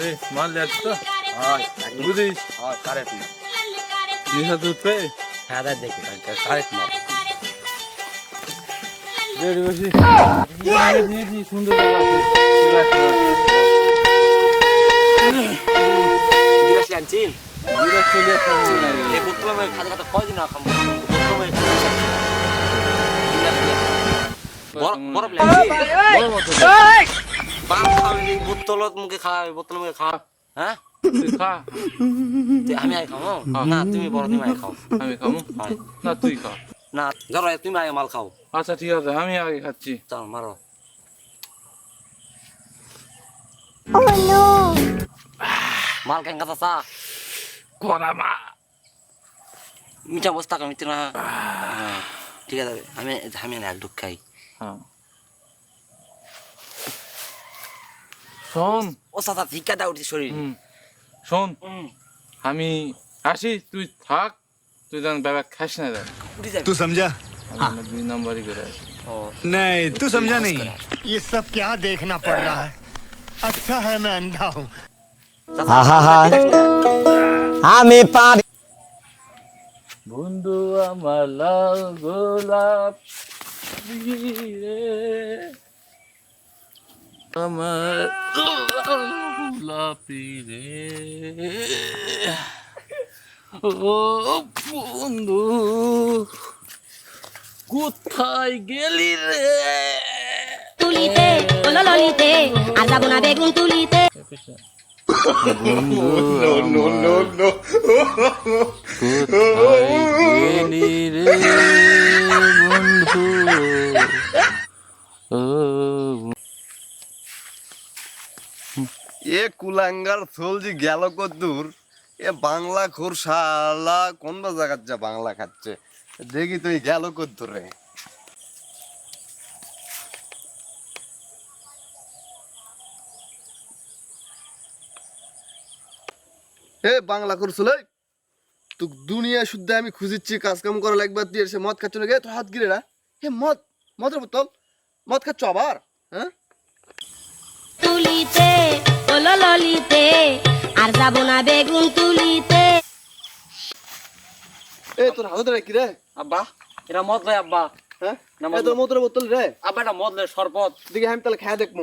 এই মাল যাচ্ছি তো? হয় বুঝিস? হয় কারেক্ট না নিশা দুধ পেয়ে? হ্যাঁ দেখ দেখি কারেক্ট মাল। সুন্দর আনছি। আমি বরফ পান খাওয়াবি বোতলত মুখে খাওয়াবি বোতল মুখে খাওয়া হ্যাঁ? তুই খা। আমি আই খাও না তুমি বড় তুমি আই খাও। আমি খাব? হয়। না তুই খা। না ধরো তুমি আগে মাল খাও। আচ্ছা ঠিক আছে আমি আগে খাচ্ছি। চল মারো। মাল কেন কথা চা? করা মা মিঠা বস্তা মিঠা না। ঠিক আছে আমি আমি না এক ঢুক খাই। হ্যাঁ। শোন ও সাথা ঠিকাটা উঠছে শরীর হুম, শোন হুম, আমি আসি তুই থাক তুই যেন ব্যাপার খাস না দেখ উঠে যাবে तू समझा আমি দুই নম্বরই করে আসি ও नहीं तू समझा नहीं ये सब क्या देखना पड़ रहा है अच्छा है मैं अंधा हूँ আমি পারি বন্ধু আমার লাল গোলাপ রে আমার গোলাপি রে। ও বন্ধু কোথায় গেলি রে? তুলিতে ওলো ললিতে আর যাব না বেগুন তুলিতে। বন্ধু? ও এ কুলাঙ্গার সোলজি গেল কদ্দুর, এ বাংলা খোর শালা কোন জায়গার যা বাংলা খাচ্ছে? দেখি তুই গেল কদ্দুর। এ বাংলা করছিল তুই দুনিয়া শুদ্ধ আমি খুঁজিচ্ছি কাজ কাম করা লাগবে, তুই এসে মদ খাচ্ছ না গে তোর হাত গিরে না। এ মদ, মদের বোতল? মদ খাচ্ছ আবার? হ্যাঁ? যাব না বেগুন তুলিতে। এ তোর হাতে রে কি রে? আব্বা এটা মদ লয় আব্বা। হ্যাঁ? এ তোর মদের বোতল রে। আব্বা এটা মদ লয় শরবত। দেখি আমি তাহলে খায় দেখব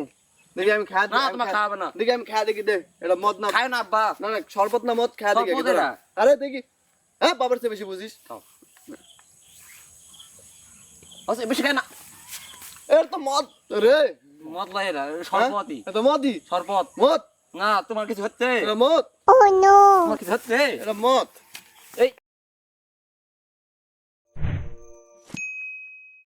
দেখি আমি খায় না, তোমার খাওয়াবে না। দেখি আমি খায় দেখি দে এটা মদ না খায় না আব্বা। না না শরবত না মদ খায় দেখি। এরা। আরে দেখি। হ্যাঁ বাবার চেয়ে বেশি বুঝিস। আচ্ছা বেশি খায় না। এর তো মদ রে। মদ লয় এটা হ্যাঁ? শরবতই। এ তো মদই। শরবত। মদ? না তোমার কিছু হচ্ছে? মদ তোমার কিছু হচ্ছে? মদ